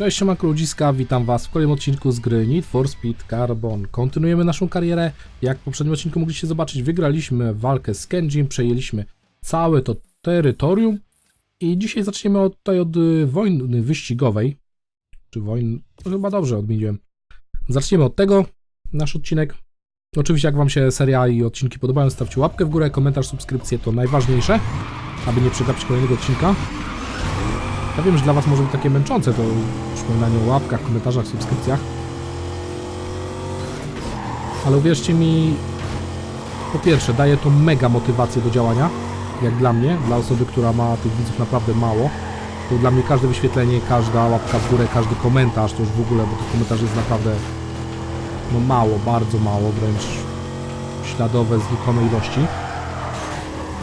Cześć, siemanko ludziska, witam was w kolejnym odcinku z gry Need for Speed Carbon. Kontynuujemy naszą karierę. Jak w poprzednim odcinku mogliście zobaczyć, wygraliśmy walkę z Kenjim, przejęliśmy całe to terytorium i dzisiaj zaczniemy od, tutaj od y, wojny wyścigowej. Czy wojny? No chyba dobrze odmieniłem. Zaczniemy od tego, nasz odcinek. Oczywiście jak wam się seria i odcinki podobają, stawcie łapkę w górę, komentarz, subskrypcję to najważniejsze, aby nie przegapić kolejnego odcinka. Ja wiem, że dla Was może być takie męczące to przypominanie o łapkach, komentarzach, subskrypcjach. Ale uwierzcie mi, po pierwsze, daje to mega motywację do działania, jak dla mnie, dla osoby, która ma tych widzów naprawdę mało. To dla mnie każde wyświetlenie, każda łapka w górę, każdy komentarz, to już w ogóle, bo tych komentarzy jest naprawdę no mało, bardzo mało, wręcz śladowe, znikome ilości.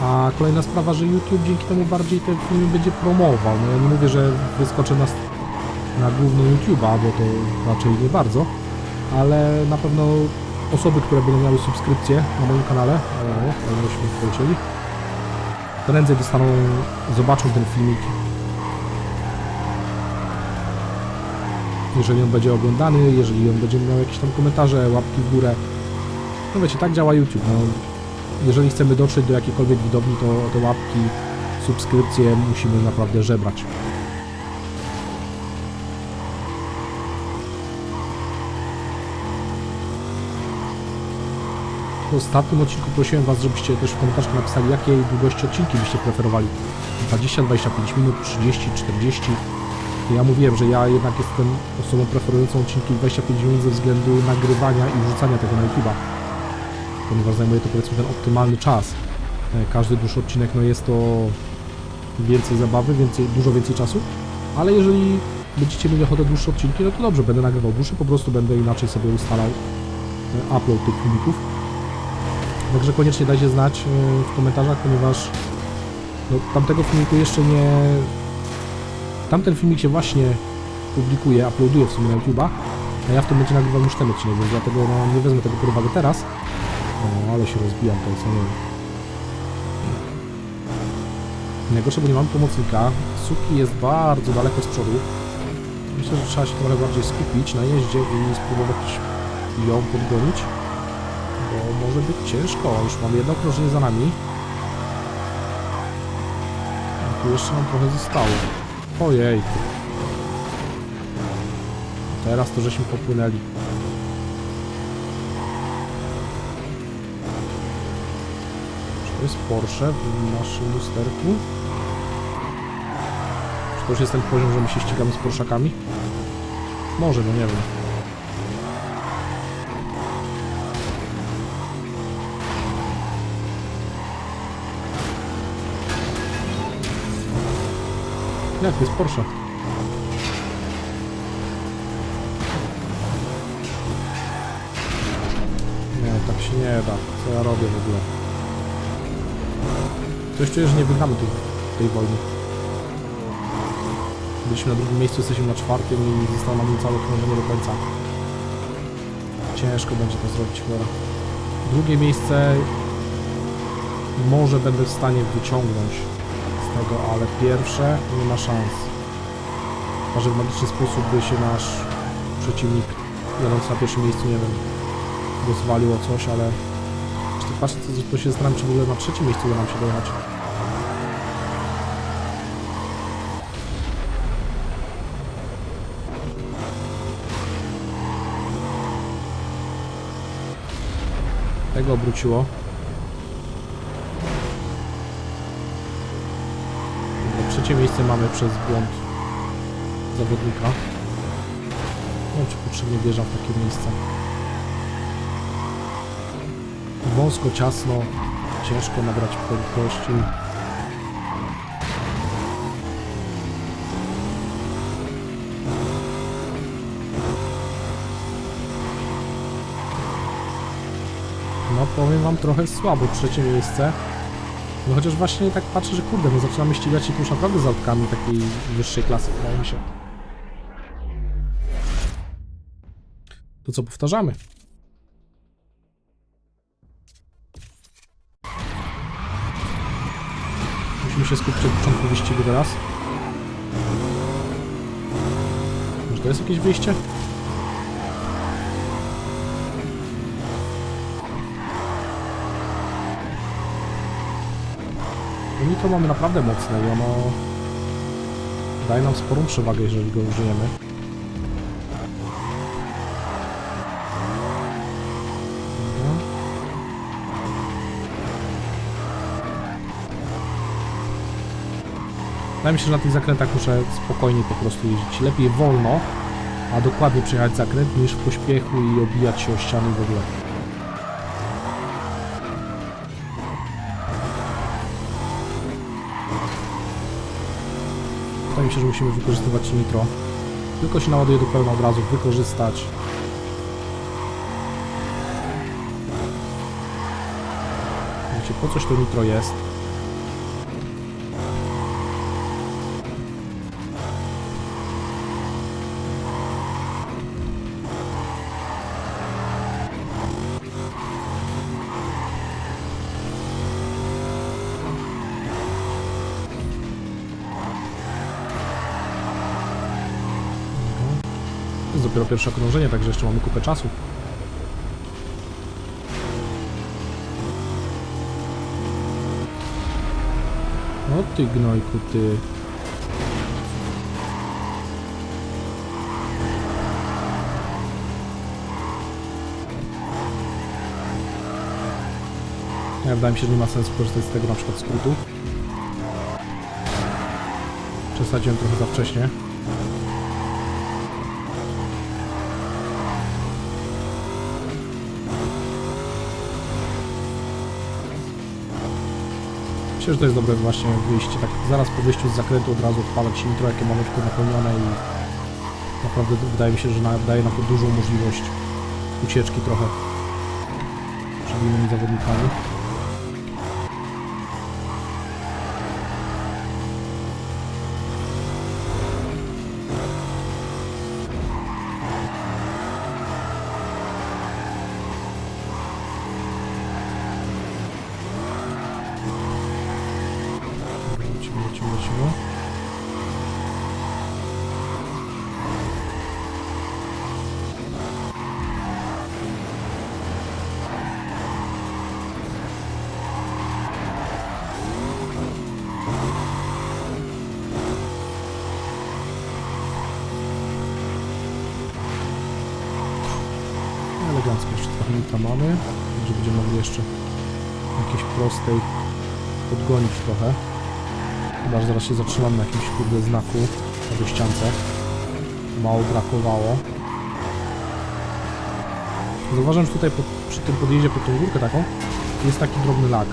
A kolejna sprawa, że YouTube dzięki temu bardziej te filmy będzie promował. No ja nie mówię, że wyskoczę na, na główną YouTube'a, bo to raczej nie bardzo, ale na pewno osoby, które będą miały subskrypcję na moim kanale, myśmy polecieli, prędzej dostaną, zobaczą ten filmik. Jeżeli on będzie oglądany, jeżeli on będzie miał jakieś tam komentarze, łapki w górę. No wiecie, tak działa YouTube. No, jeżeli chcemy dotrzeć do jakiejkolwiek widowni, to te łapki, subskrypcje musimy naprawdę żebrać. W ostatnim odcinku prosiłem Was, żebyście też w komentarzach napisali, jakiej długości odcinki byście preferowali. 20, 25 minut, 30, 40. Ja mówiłem, że ja jednak jestem osobą preferującą odcinki 25 minut ze względu nagrywania i wrzucania tego na YouTube'a ponieważ zajmuje to powiedzmy ten optymalny czas. E, Każdy dłuższy odcinek no jest to więcej zabawy, więcej, dużo więcej czasu, ale jeżeli będziecie mieli ochotę dłuższe odcinki, no to dobrze, będę nagrywał dłuższe, po prostu będę inaczej sobie ustalał e, upload tych filmików. Także koniecznie dajcie znać e, w komentarzach, ponieważ no, tamtego filmiku jeszcze nie... Tamten filmik się właśnie publikuje, uploaduje w sumie na YouTube'a, a ja w tym momencie nagrywam już ten odcinek, więc dlatego no, nie wezmę tego pod uwagę teraz, o, ale się rozbijam tutaj, co nie. Najgorsze, bo nie mam pomocnika. Suki jest bardzo daleko z przodu. Myślę, że trzeba się trochę bardziej skupić na jeździe i spróbować ją podgonić. Bo może być ciężko. Już mam jedno okrążenie za nami. A tu jeszcze nam trochę zostało. Ojej. Teraz to żeśmy popłynęli. To jest Porsche w naszym lusterku. Czy to już jest ten poziom, że my się ścigamy z Porszakami? Może, no nie wiem. Jak to jest Porsche? Nie, tak się nie da. Co ja robię w ogóle? Coś czuję, że nie wygramy tej, tej wojny. Byliśmy na drugim miejscu, jesteśmy na czwartym i zostało nam całe krążenie do końca. Ciężko będzie to zrobić cholera. Drugie miejsce może będę w stanie wyciągnąć z tego, ale pierwsze nie ma szans. Chyba, że w magiczny sposób by się nasz przeciwnik jadąc na pierwszym miejscu, nie wiem, rozwalił o coś, ale patrzę, to, to się zastanawiam, czy w ogóle na trzecim miejscu uda nam się dojechać. Tego obróciło. Trzecie miejsce mamy przez błąd zawodnika. Nie wiem, czy potrzebnie wjeżdżam w takie miejsca. Wąsko, ciasno, ciężko nabrać prędkości. No powiem wam trochę słabo trzecie miejsce. No chociaż właśnie tak patrzę, że kurde, no zaczynamy ścigać się tu już naprawdę z autkami takiej wyższej klasy, wydaje mi się. To co powtarzamy? Się skupić od początku wyścigu teraz. Czy to jest jakieś wyjście? No nitro mamy naprawdę mocne i ono daje nam sporą przewagę, jeżeli go użyjemy. Wydaje mi się, że na tych zakrętach muszę spokojniej po prostu jeździć. Lepiej wolno, a dokładnie przejechać zakręt, niż w pośpiechu i obijać się o ściany w ogóle. Wydaje mi się, że musimy wykorzystywać nitro. Tylko się naładuje do pełna od razu, wykorzystać. Wiecie, po coś to nitro jest? Jest dopiero pierwsze okrążenie, także jeszcze mamy kupę czasu. O ty gnojku, ty. Ja, wydaje mi się, że nie ma sensu korzystać z tego na przykład skrótu. Przesadziłem trochę za wcześnie. Myślę, że to jest dobre właśnie wyjście, tak zaraz po wyjściu z zakrętu od razu odpalać nitro, jakie mamy tylko napełnione i naprawdę wydaje mi się, że daje nam to dużą możliwość ucieczki trochę przed innymi zawodnikami. Zatrzymam na jakimś kurde znaku na ściance. Mało brakowało. Zauważam, że tutaj pod, przy tym podjeździe pod tą górkę taką jest taki drobny lag.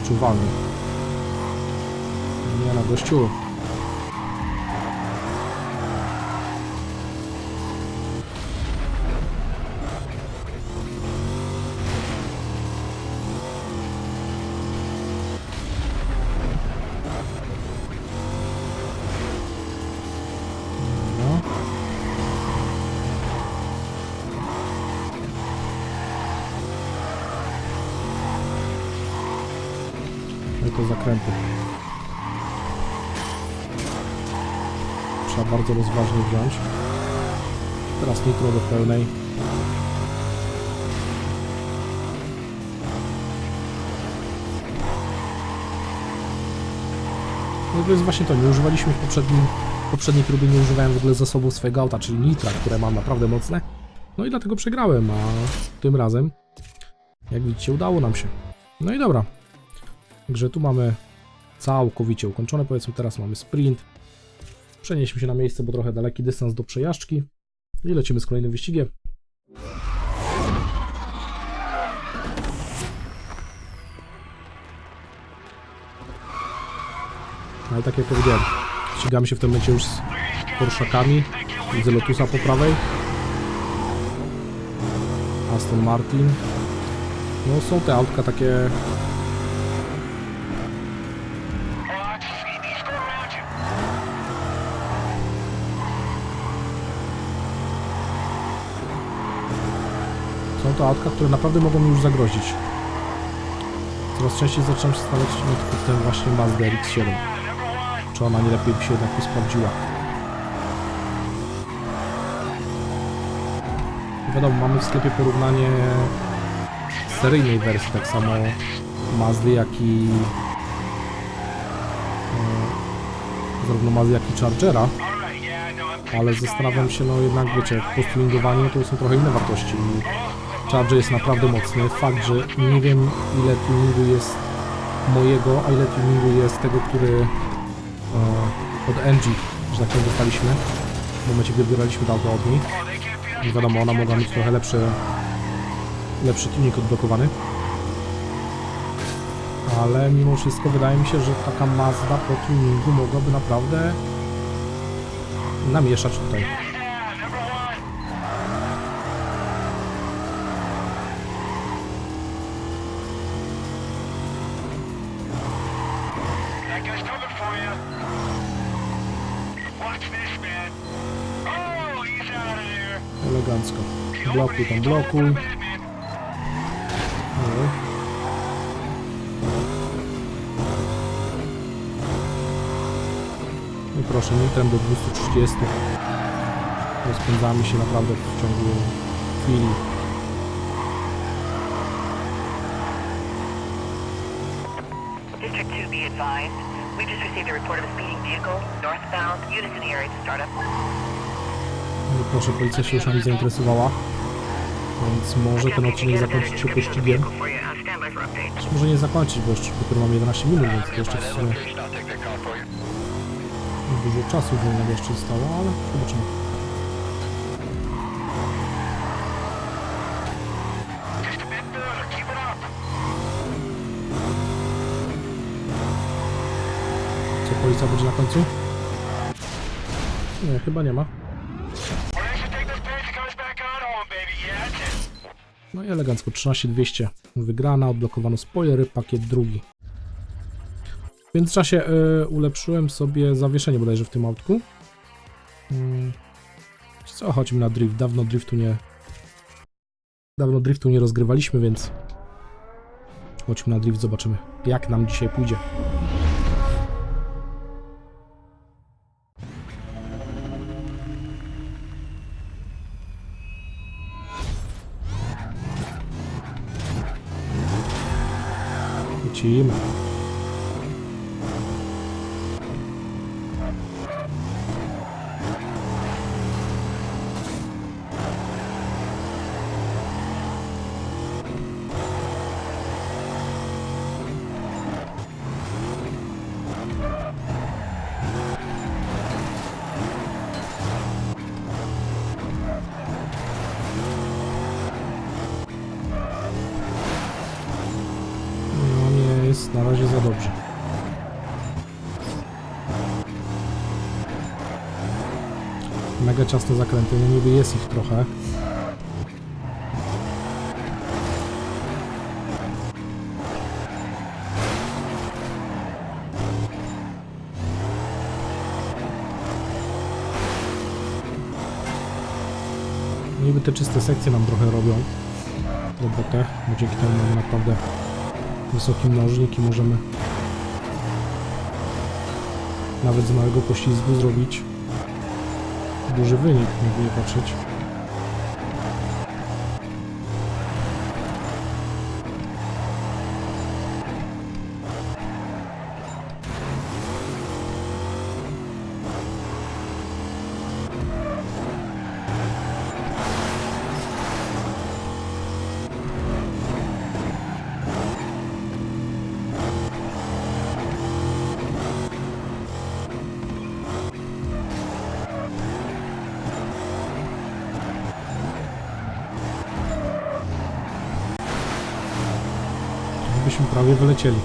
Wyczuwalny. Nie na gościu. Rozważnie wziąć. Teraz nitro do pełnej. No to jest właśnie to, nie używaliśmy w poprzednim, w poprzedniej próbie, nie używałem w ogóle zasobów swojego auta, czyli nitra, które mam naprawdę mocne. No i dlatego przegrałem, a tym razem, jak widzicie, udało nam się. No i dobra. Także tu mamy całkowicie ukończone, powiedzmy teraz mamy sprint. Przenieśmy się na miejsce, bo trochę daleki dystans do przejażdżki. I lecimy z kolejnym wyścigiem. Ale tak jak powiedziałem, ścigamy się w tym momencie już z Porszakami. Widzę Lotusa po prawej. Aston Martin. No są te autka takie... to autka, które naprawdę mogą mi już zagrozić. Coraz częściej zaczynam się zastanawiać nad tym właśnie Mazda RX-7. Czy ona nie lepiej by się jednak nie sprawdziła. Wiadomo, mamy w sklepie porównanie seryjnej wersji, tak samo Mazdy, jak i e, zarówno Mazdy, jak i Chargera, ale zastanawiam się, no jednak wiecie, postulingowanie to są trochę inne wartości. Charger jest naprawdę mocny. Fakt, że nie wiem ile tuningu jest mojego, a ile tuningu jest tego, który e, od MG, że tak powiem, dostaliśmy w momencie, gdy wybieraliśmy to auto od niej. Nie wiadomo, ona mogła mieć trochę lepszy, lepszy tuning odblokowany. Ale mimo wszystko wydaje mi się, że taka Mazda po tuningu mogłaby naprawdę namieszać tutaj. Blokuj tam, blokuj. No i proszę, nitrem do 230. Rozpędzamy się naprawdę w ciągu chwili. District 2, be advised. We just received a report of a speeding vehicle, northbound, units in the area to start up. No proszę, policja się już nami zainteresowała. Więc może ten odcinek zakończyć się pościgiem. Może nie zakończyć, bo jeszcze dopiero mamy 11 minut, więc to jeszcze w sumie dużo czasu wolnego jeszcze zostało, ale zobaczymy. Co policja będzie na końcu? Nie, chyba nie ma. No i elegancko, 13200 wygrana, odblokowano spoilery, pakiet drugi. W międzyczasie y, ulepszyłem sobie zawieszenie bodajże w tym autku. Mm. Co, chodźmy na drift, dawno driftu nie... Dawno driftu nie rozgrywaliśmy, więc... Chodźmy na drift, zobaczymy jak nam dzisiaj pójdzie. Lecimy. No Mega ciasne zakręty, no niby jest ich trochę. Niby te czyste sekcje nam trochę robią robotę, bo dzięki temu mamy naprawdę wysoki mnożnik i możemy nawet z małego poślizgu zrobić duży wynik, nie patrzeć. Byśmy prawie wylecieli.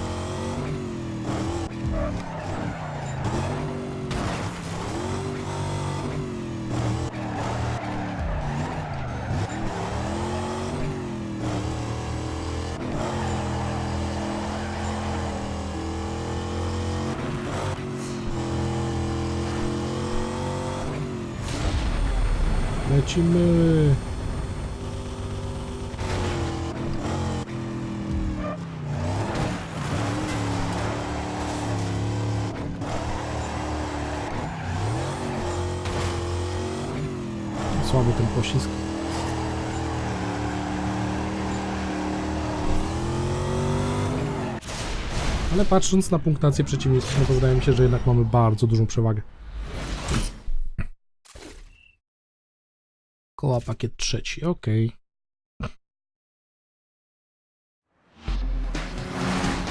Lecimy. wszystkich. Ale patrząc na punktację przeciwników, no to wydaje mi się, że jednak mamy bardzo dużą przewagę. Koła pakiet trzeci, ok.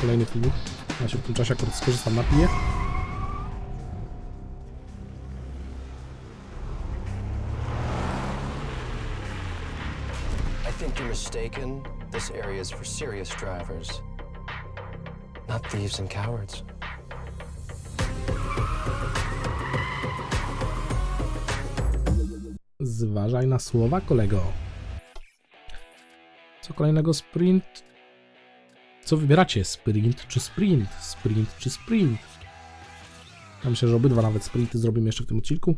Kolejny filmik. Ja się w tym czasie akurat skorzystam, napiję. Mistaken. This area is for serious drivers, not thieves and cowards. Zważaj na słowa, kolego. Co kolejnego sprint? Co wybieracie? Sprint czy sprint? Sprint czy sprint? Ja myślę, że obydwa nawet sprinty zrobimy jeszcze w tym odcinku.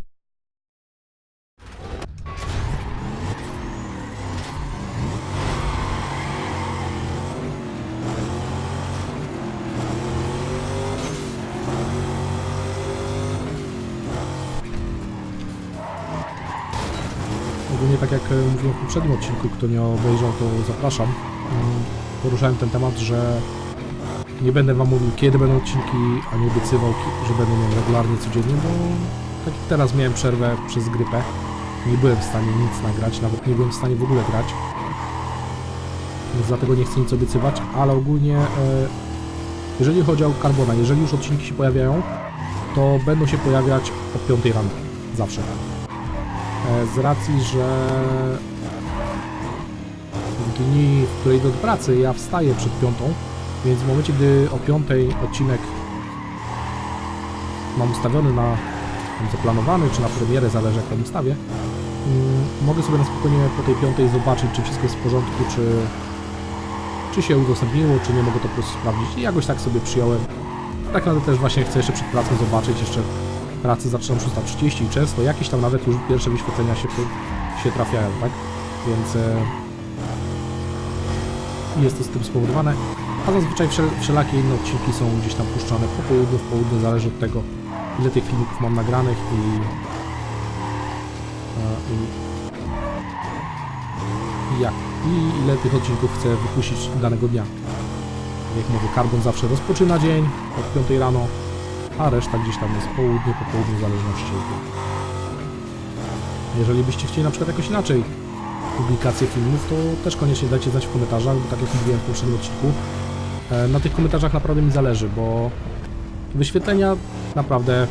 Poprzednim odcinku, kto nie obejrzał, to zapraszam. Mm, Poruszałem ten temat, że nie będę wam mówił kiedy będą odcinki, a nie obiecywał, że będę miał regularnie codziennie, bo tak jak teraz miałem przerwę przez grypę, nie byłem w stanie nic nagrać, nawet nie byłem w stanie w ogóle grać. Więc dlatego nie chcę nic obiecywać, ale ogólnie e, jeżeli chodzi o Carbona, jeżeli już odcinki się pojawiają, to będą się pojawiać o 5 rano. Zawsze. E, z racji, że dni, w której idę do pracy, ja wstaję przed piątą, więc w momencie, gdy o piątej odcinek mam ustawiony na zaplanowany, czy na premierę, zależy jak tam ustawię, mm, mogę sobie na spokojnie po tej piątej zobaczyć, czy wszystko jest w porządku, czy, czy się udostępniło, czy nie mogę to po prostu sprawdzić. I jakoś tak sobie przyjąłem. Tak naprawdę też właśnie chcę jeszcze przed pracą zobaczyć, jeszcze pracy zaczynam 6.30 i często jakieś tam nawet już pierwsze wyświetlenia się, się trafiają, tak? Więc e, jest to z tym spowodowane. A zazwyczaj wszel wszelakie inne odcinki są gdzieś tam puszczane po południu, w południe, zależy od tego, ile tych filmików mam nagranych i, i, i jak, i ile tych odcinków chcę wypuścić danego dnia. Jak mówię, Carbon zawsze rozpoczyna dzień od 5 rano, a reszta gdzieś tam jest południe, po południu, w zależności od. Jeżeli byście chcieli na przykład jakoś inaczej publikację filmów, to też koniecznie dajcie znać w komentarzach, bo tak jak mówiłem w poprzednim odcinku, e, na tych komentarzach naprawdę mi zależy, bo wyświetlenia naprawdę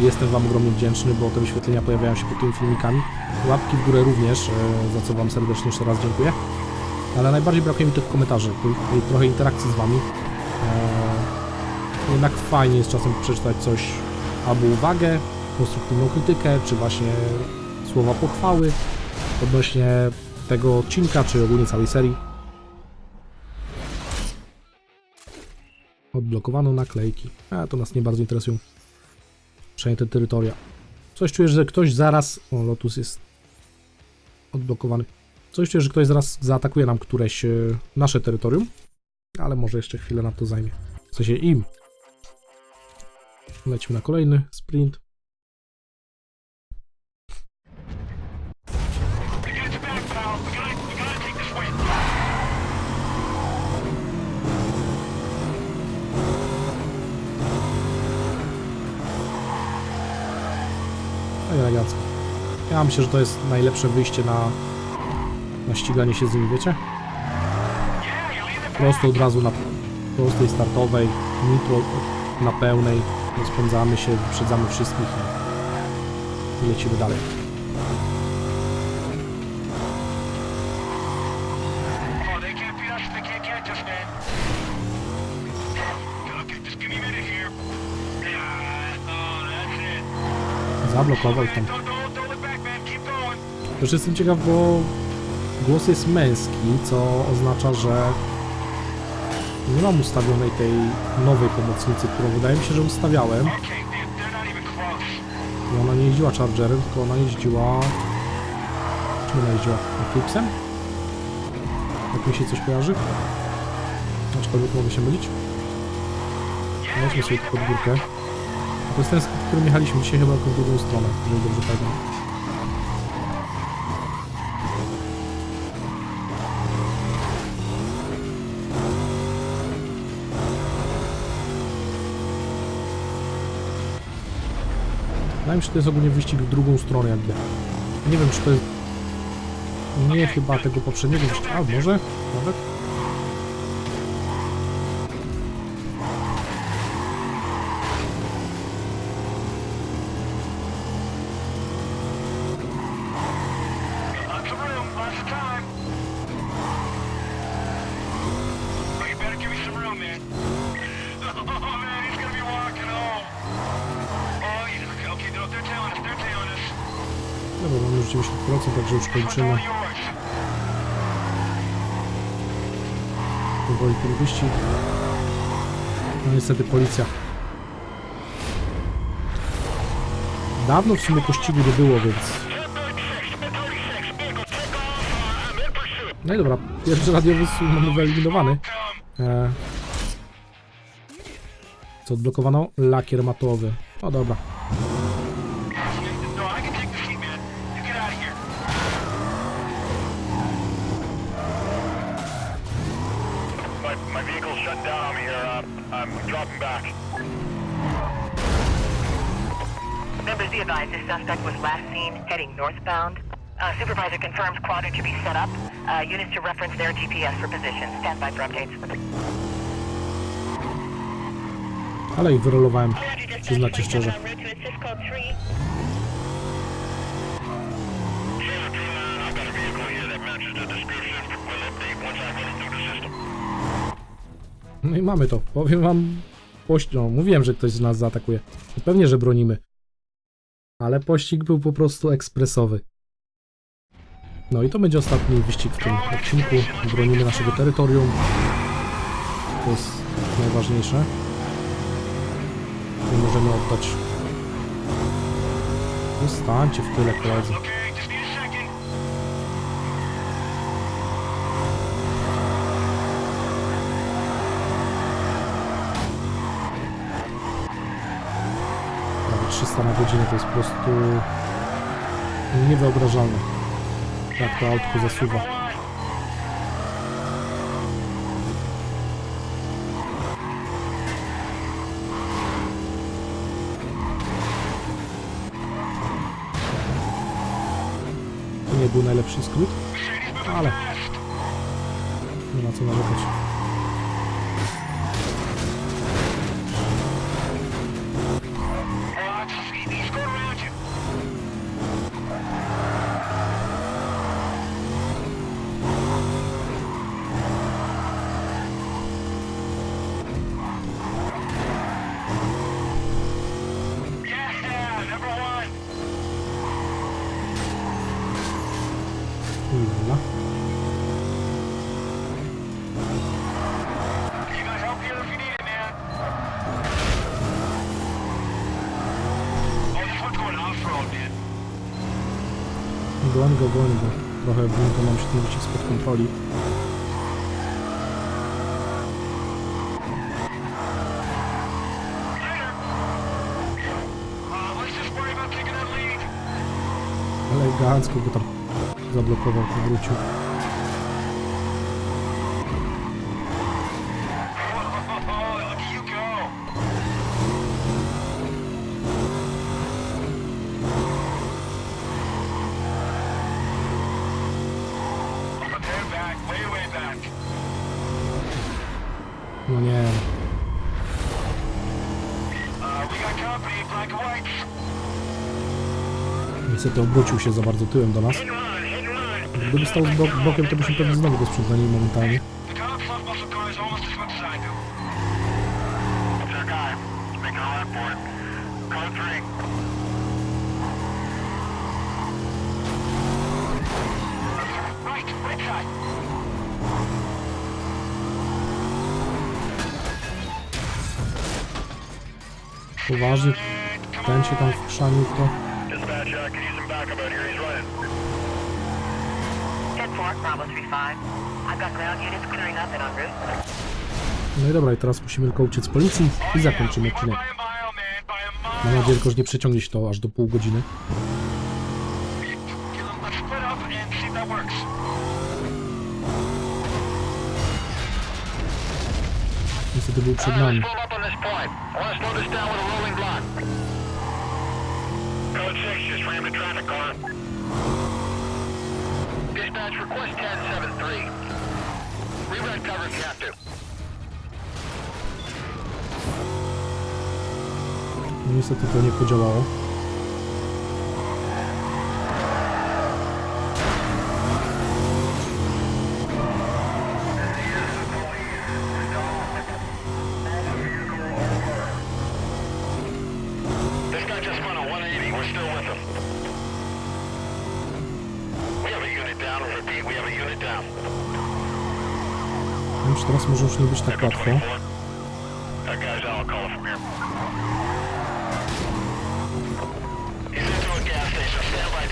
jestem Wam ogromnie wdzięczny, bo te wyświetlenia pojawiają się pod tymi filmikami. Łapki w górę również, e, za co Wam serdecznie jeszcze raz dziękuję. Ale najbardziej brakuje mi tych komentarzy, tej trochę interakcji z Wami. E, Jednak fajnie jest czasem przeczytać coś, albo uwagę, konstruktywną krytykę, czy właśnie słowa pochwały odnośnie tego odcinka, czy ogólnie całej serii. Odblokowano naklejki. A to nas nie bardzo interesują. Przejęte terytoria. Coś czuję, że ktoś zaraz. O, Lotus jest odblokowany. Coś czuję, że ktoś zaraz zaatakuje nam któreś e, nasze terytorium. Ale może jeszcze chwilę nam to zajmie. W sensie im. Lecimy na kolejny sprint. Ja myślę, że to jest najlepsze wyjście na, na ściganie się z nimi, wiecie? Prosto od razu na prostej startowej, nitro na pełnej, rozpędzamy się, wyprzedzamy wszystkich i, lecimy dalej. Zablokował tam. Też jestem ciekaw, bo głos jest męski, co oznacza, że nie mam ustawionej tej nowej pomocnicy, którą wydaje mi się, że ustawiałem. I ona nie jeździła Chargerem, tylko ona jeździła... Czym ona jeździła? Eclipsem? Jak mi się coś kojarzy? Aczkolwiek mogę się mylić. Weźmy sobie pod górkę. To jest ten, z którym jechaliśmy dzisiaj chyba w drugą stronę, jeżeli dobrze pamiętam. Się, że to jest ogólnie wyścig w drugą stronę jakby. Nie wiem, czy to jest... Nie chyba tego poprzedniego wyścigu, a może nawet? 90%, także już kończymy powoli ten wyścig. No niestety policja. Dawno w sumie pościgu nie było, więc... 1036, 1036, vehicle take off. I'm in pursuit. No i dobra, pierwszy radiowy słuch mamy wyeliminowany. Come. E... Co odblokowano? Lakier matowy. O dobra. Members be advised this suspect was last seen heading northbound. Uh, supervisor confirms quadrant to be set up. Uh, units to reference their GPS for position. Stand by for updates. Ale ich wyrolowałem, przyznacie szczerze. No i mamy to. Powiem wam... Pość... No, mówiłem, że ktoś z nas zaatakuje. Pewnie, że bronimy. Ale pościg był po prostu ekspresowy. No i to będzie ostatni wyścig w tym odcinku. Bronimy naszego terytorium. To jest najważniejsze. Nie możemy oddać. Zostańcie w tyle, koledzy. 300 na godzinę to jest po prostu niewyobrażalne. Jak to autko zasuwa. To nie był najlepszy skrót, ale nie ma co narzekać. Goń go. Trochę wymknął nam się ten wyścig spod kontroli. Elegancko go tam zablokował, powrócił. Niestety obrócił się za bardzo tyłem do nas. Gdyby stał z bo bokiem, to byśmy pewnie znowu go sprzątnęli momentalnie. Poważnie, ten się tam w to. Out here. He's running. 10-4, Bravo 3-5. I've got ground units clearing up and en route. No i dobra, i teraz musimy tylko uciec z policji i zakończymy odcinek. Mam nadzieję tylko, że nie przeciągnie się to aż do pół godziny. Niestety był przed nami. Block. 6 just rammed a traffic Dispatch request 1073. Reroute cover if you have to. Niestety to nie podziałało. This guy just spun a 180. We're still with him. Nie wiem, czy teraz może już nie być tak łatwo.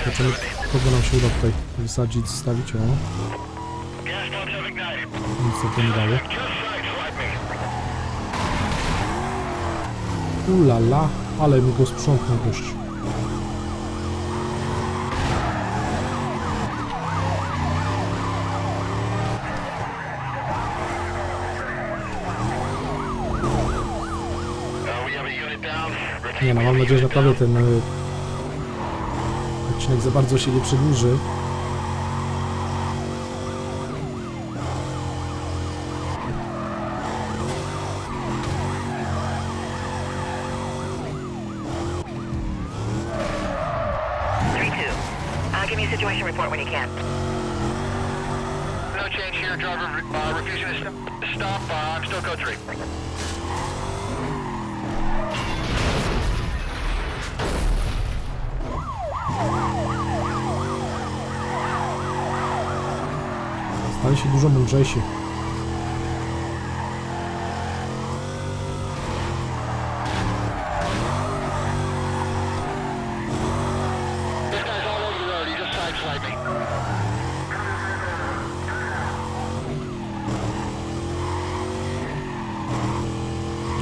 Zobaczymy, 1070. kogo nam się uda tutaj wysadzić, zostawić. O, nic to nie me. Ulala, ale mi go sprzątnął gość. Uh, we have a unit down. Repeat, Nie no, we mam nadzieję, że naprawdę ten y, odcinek za bardzo się nie przedłuży. Uh, give me a situation report when you can. No change here. Driver uh, refusing to st- stop. Uh, I'm still code 3. się dużo mądrzejsi.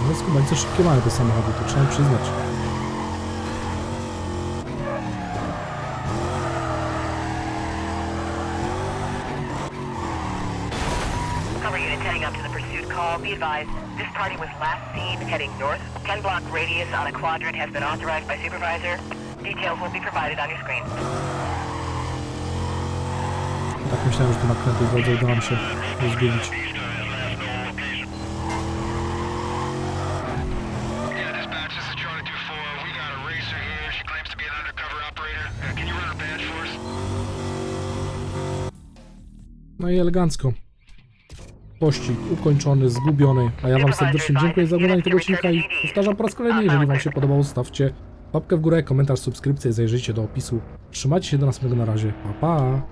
No chyba nieco szybkie mają te samochody, to trzeba przyznać. Cover units heading up to the pursuit call. Be advised, this party was last seen heading north. 10 block radius on a quadrant has been authorized by supervisor. Details will be provided on your screen. Tak myślałem, że to na krętej drodze uda nam się rozgubić. Yeah, dispatch, this is Charlie 2-4. We got a racer here. She claims to be an undercover operator. Uh, can you run her badge for us? No i elegancko. Pościg ukończony, zgubiony. A ja Wam serdecznie dziękuję za oglądanie tego odcinka i powtarzam po raz kolejny, jeżeli Wam się podobało, zostawcie łapkę w górę, komentarz, subskrypcję, zajrzyjcie do opisu. Trzymajcie się do następnego na razie. Pa, pa!